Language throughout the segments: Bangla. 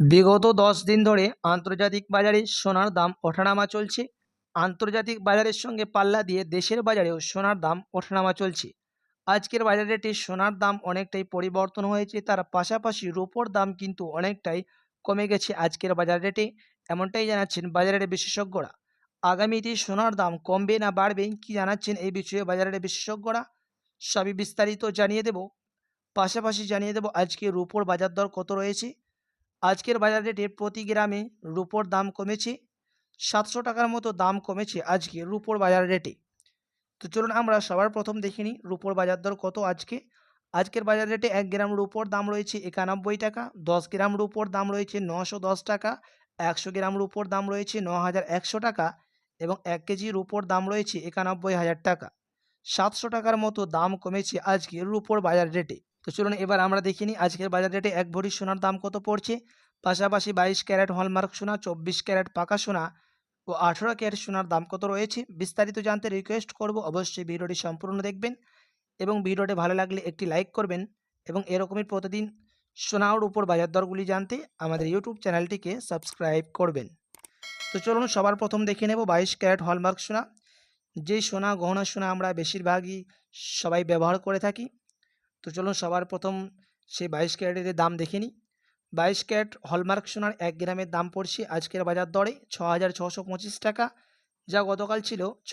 বিগত দশ দিন ধরে আন্তর্জাতিক বাজারে সোনার দাম ওঠানামা চলছে। আন্তর্জাতিক বাজারের সঙ্গে পাল্লা দিয়ে দেশের বাজারেও সোনার দাম ওঠানামা চলছে। আজকের বাজার রেটে সোনার দাম অনেকটাই পরিবর্তন হয়েছে, তার পাশাপাশি রূপোর দাম কিন্তু অনেকটাই কমে গেছে আজকের বাজার রেটে এমনটাই জানাচ্ছেন বাজারের বিশেষজ্ঞরা। আগামীতে সোনার দাম কমবে না বাড়বে কি জানাচ্ছেন এই বিষয়ে বাজারের বিশেষজ্ঞরা? সবই বিস্তারিত জানিয়ে দেব। পাশাপাশি জানিয়ে দেব আজকে রূপোর বাজার দর কত রয়েছে? আজকের বাজার রেটে প্রতি গ্রামে রুপোর দাম কমেছে, সাতশো টাকার মতো দাম কমেছে আজকে রুপোর বাজার রেটে। তো চলুন আমরা সবার প্রথম দেখে নিই রুপোর বাজার দর কত আজকে। আজকের বাজার রেটে এক গ্রাম রুপোর দাম রয়েছে একানব্বই টাকা, দশ গ্রাম রুপোর দাম রয়েছে নশো দশ টাকা, একশো গ্রাম রুপোর দাম রয়েছে ন হাজার একশো টাকা এবং এক কেজি রুপোর দাম রয়েছে একানব্বই হাজার টাকা। সাতশো টাকার মতো দাম কমেছে আজকে রুপোর বাজার রেটে। তো চলুন এবার আমরা দেখে নিই আজকের বাজার রেটে এক ভরি সোনার দাম কত পড়ছে। পাশাপাশি বাইশ ক্যারেট হলমার্ক সোনা, চব্বিশ ক্যারেট পাকা সোনা ও আঠেরো ক্যারেট সোনার দাম কত রয়েছে বিস্তারিত জানতে রিকোয়েস্ট করব। অবশ্যই ভিডিওটি সম্পূর্ণ দেখবেন এবং ভিডিওটি ভালো লাগলে একটি লাইক করবেন এবং এরকমই প্রতিদিন সোনার উপর বাজার দরগুলি জানতে আমাদের ইউটিউব চ্যানেলটিকে সাবস্ক্রাইব করবেন। তো চলুন সবার প্রথম দেখে নেব বাইশ ক্যারেট হলমার্ক সোনা। যেই সোনা, গহনা সোনা আমরা বেশিরভাগই সবাই ব্যবহার করে থাকি তো চলুন সবার প্রথম সেই বাইশ ক্যারেটের দাম দেখে নিই। বাইশ ক্যারেট হলমার্ক সোনার এক গ্রামের দাম পড়ছে আজকের বাজার দরে ছ টাকা, যা গতকাল ছিল ছ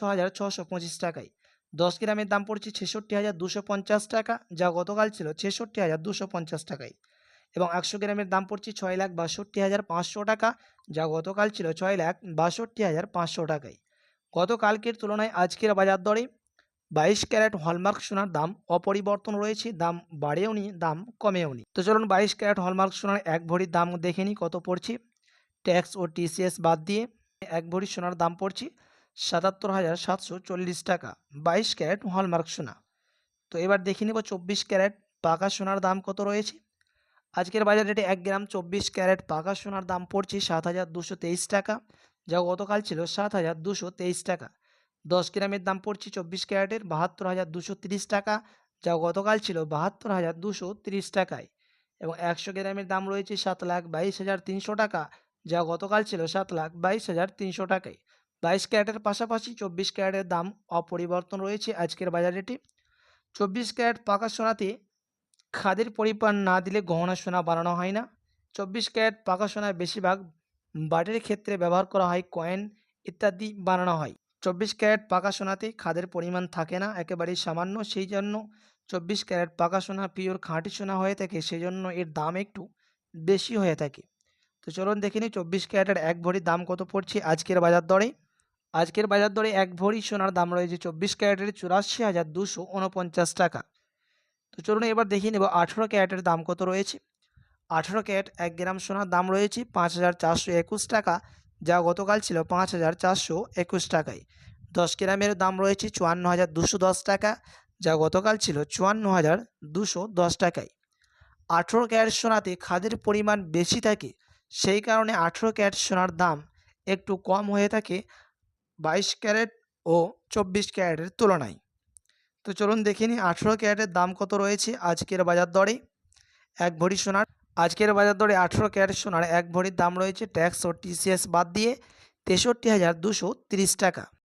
টাকায়। দশ গ্রামের দাম পড়ছে ছেষট্টি হাজার দুশো পঞ্চাশ টাকা, যা গতকাল ছিল ছেষট্টি হাজার দুশো পঞ্চাশ টাকায়। এবং একশো গ্রামের দাম পড়ছে ছয় লাখ বাষট্টি হাজার পাঁচশো টাকা, যা গতকাল ছিল ছয় লাখ বাষট্টি হাজার পাঁচশো টাকায়। গতকালকের তুলনায় আজকের বাজার দরে বাইশ ক্যারেট হলমার্ক সোনার দাম অপরিবর্তন রয়েছে, দাম বাড়েও নি, দাম কমেও নি। তো চলুন বাইশ ক্যারেট হলমার্ক সোনার এক ভরির দাম দেখে নিই কত পড়ছে। ট্যাক্স ও টিসিএস বাদ দিয়ে এক ভরি সোনার দাম পড়ছে সাতাত্তর হাজার সাতশো চল্লিশ টাকা, বাইশ ক্যারেট হলমার্ক সোনা। তো এবার দেখে নেব চব্বিশ ক্যারেট পাকা সোনার দাম কত রয়েছে। আজকের বাজার রেটে এক গ্রাম চব্বিশ ক্যারেট পাকা সোনার দাম পড়ছে সাত হাজার দুশো তেইশ টাকা, যা গতকাল ছিল সাত হাজার দুশো তেইশ টাকা। দশ গ্রামের দাম পড়ছে চব্বিশ ক্যারেটের বাহাত্তর হাজার দুশো তিরিশ টাকা, যা গতকাল ছিল বাহাত্তর হাজার দুশো তিরিশ টাকায়। এবং একশো গ্রামের দাম রয়েছে সাত লাখ বাইশ হাজার তিনশো টাকা, যা গতকাল ছিল সাত লাখ বাইশ হাজার তিনশো টাকায়। বাইশ ক্যারেটের পাশাপাশি চব্বিশ ক্যারেটের দাম অপরিবর্তন রয়েছে আজকের বাজার রেটে। চব্বিশ ক্যারেট পাকা সোনাতে খাদের পরিমাণ না দিলে গহনা সোনা বানানো হয় না। চব্বিশ ক্যারেট পাকা সোনা বেশিরভাগ বাটির ক্ষেত্রে ব্যবহার করা হয় কয়েন ইত্যাদি বানানো হয়। চব্বিশ ক্যারেট পাকা সোনাতে খাদের পরিমাণ থাকে না, একেবারেই সামান্য। সেই জন্য চব্বিশ ক্যারেট পাকা সোনা, পিওর খাঁটি সোনা হয়ে থাকে সেই জন্য এর দাম একটু বেশি হয়ে থাকে। তো চলুন দেখে নিই চব্বিশ ক্যারেটের এক ভরির দাম কত পড়ছে আজকের বাজার দরে। আজকের বাজার দরে এক ভরি সোনার দাম রয়েছে চব্বিশ ক্যারেটের চুরাশি হাজার দুশো উনপঞ্চাশ টাকা। তো চলুন এবার দেখিয়ে নেব আঠেরো ক্যারেটের দাম কত রয়েছে। আঠেরো ক্যারেট এক গ্রাম সোনার দাম রয়েছে পাঁচ হাজার চারশো একুশ টাকা। যা গতকাল ছিল পাঁচ হাজার চারশো একুশ টাকায়। দশ গ্রামের দাম রয়েছে চুয়ান্ন হাজার দুশো দশ টাকা, যা গতকাল ছিল চুয়ান্ন হাজার দুশো দশ টাকায়। আঠেরো ক্যারেট সোনাতে খাদের পরিমাণ বেশি থাকে, সেই কারণে আঠেরো ক্যারেট সোনার দাম একটু কম হয়ে থাকে বাইশ ক্যারেট ও চব্বিশ ক্যারেটের তুলনায়। তো চলুন দেখে নিই আঠেরো ক্যারেটের দাম কত রয়েছে আজকের বাজার দরে। এক ভরি সোনার আজকের বাজার দরে আঠেরো ক্যারেট সোনার এক ভরির দাম রয়েছে ট্যাক্স ও টিসিএস বাদ দিয়ে তেষট্টি হাজার দুশো তিরিশ টাকা।